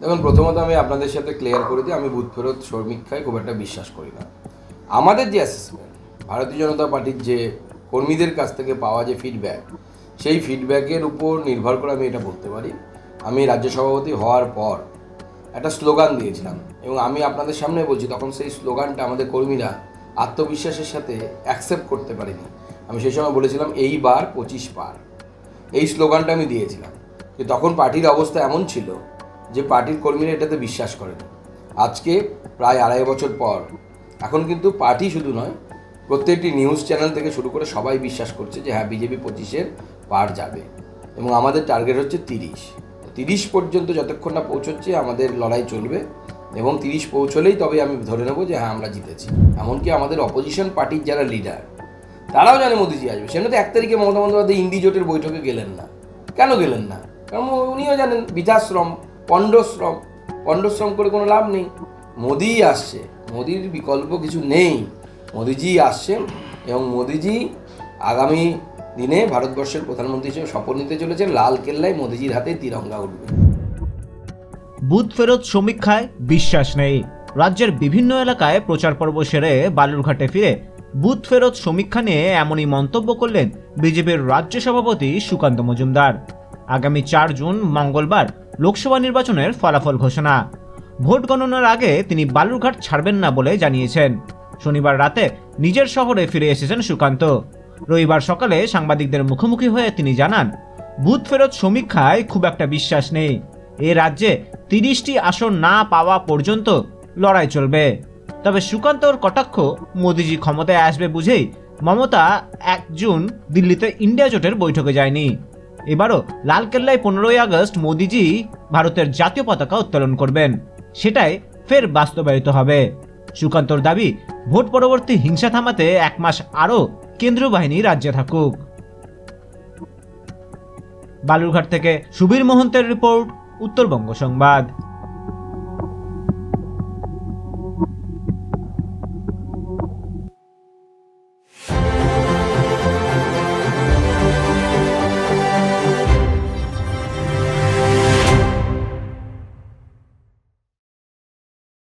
দেখুন, প্রথমত আমি আপনাদের সাথে ক্লিয়ার করে দিই, আমি বুথ ফেরত সমীক্ষায় খুব একটা বিশ্বাস করি না। আমাদের যে অ্যাসেসমেন্ট ভারতীয় জনতা পার্টির যে কর্মীদের কাছ থেকে পাওয়া যে ফিডব্যাক সেই ফিডব্যাকের উপর নির্ভর করে আমি এটা বলতে পারি। আমি রাজ্য সভাপতি হওয়ার পর একটা স্লোগান দিয়েছিলাম এবং আমি আপনাদের সামনে বলছি, তখন সেই স্লোগানটা আমাদের কর্মীরা আত্মবিশ্বাসের সাথে অ্যাকসেপ্ট করতে পারিনি। আমি সেই সময় বলেছিলাম, এইবার পঁচিশ পার। এই স্লোগানটা আমি দিয়েছিলাম। যে তখন পার্টির অবস্থা এমন ছিল যে পার্টির কর্মীরা এটাতে বিশ্বাস করেন। আজকে প্রায় আড়াই বছর পর, এখন কিন্তু পার্টি শুধু নয়, প্রত্যেকটি নিউজ চ্যানেল থেকে শুরু করে সবাই বিশ্বাস করছে যে হ্যাঁ বিজেপি পঁচিশের পার যাবে এবং আমাদের টার্গেট হচ্ছে তিরিশ। তিরিশ পর্যন্ত যতক্ষণ না পৌঁছচ্ছে আমাদের লড়াই চলবে এবং তিরিশ পৌঁছলেই তবে আমি ধরে নেব যে হ্যাঁ আমরা জিতেছি। এমনকি আমাদের অপোজিশন পার্টির যারা লিডার তারাও জানে মোদিজি আসবে। সেজন্য তো এক তারিখে মমতা বন্দ্যোপাধ্যায় ইন্ডি জোটের বৈঠকে গেলেন না। কেন গেলেন না? কারণ উনিও জানেন বৃদ্ধাশ্রম পণ্ডশ্রম পণ্ডশ্রম করে কোনো লাভ নেই। মোদিই আসছে, মোদির বিকল্প কিছু নেই। মোদিজি আসছেন এবং মোদিজি আগামী দিনে ভারতবর্ষের প্রধানমন্ত্রী হিসেবে শপথ নিতে চলেছেন। লাল কেল্লায় মোদিজির হাতে তিরঙ্গা উঠবে। বুথ ফেরত সমীক্ষায় বিশ্বাস নেই। রাজ্যের বিভিন্ন এলাকায় প্রচার পর্ব সেরে বালুরঘাটে ফিরে বুথ ফেরত সমীক্ষা নিয়ে এমনই মন্তব্য করলেন বিজেপির রাজ্য সভাপতি সুকান্ত মজুমদার। আগামী চার জুন মঙ্গলবার লোকসভা নির্বাচনের ফলাফল ঘোষণা। ভোট গণনার আগে তিনি বালুরঘাট ছাড়বেন না বলে জানিয়েছেন। শনিবার রাতে নিজের শহরে ফিরে এসেছেন সুকান্ত। রবিবার সকালে সাংবাদিকদের মুখোমুখি হয়ে তিনি জানান, বুথ ফেরত সমীক্ষায় খুব একটা বিশ্বাস নেই। এ রাজ্যে তিরিশটি আসন না পাওয়া পর্যন্ত লড়াই চলবে। তবে সুকান্তর কটাক্ষ মোদিজি ক্ষমতায় আসবে বুঝেই মমতা এক জুন দিল্লিতে ইন্ডিয়া জোটের বৈঠকে যায়নি। এবারও লালকেল্লায় পনেরোই আগস্ট মোদিজি ভারতের জাতীয় পতাকা উত্তোলন করবেন। সেটাই ফের বাস্তবায়িত হবে। সুকান্তর দাবি, ভোট পরবর্তী হিংসা থামাতে এক মাস আরও কেন্দ্রীয় বাহিনী রাজ্যে থাকুক। বালুরঘাট থেকে সুবীর মোহন্তের রিপোর্ট, উত্তরবঙ্গ সংবাদ।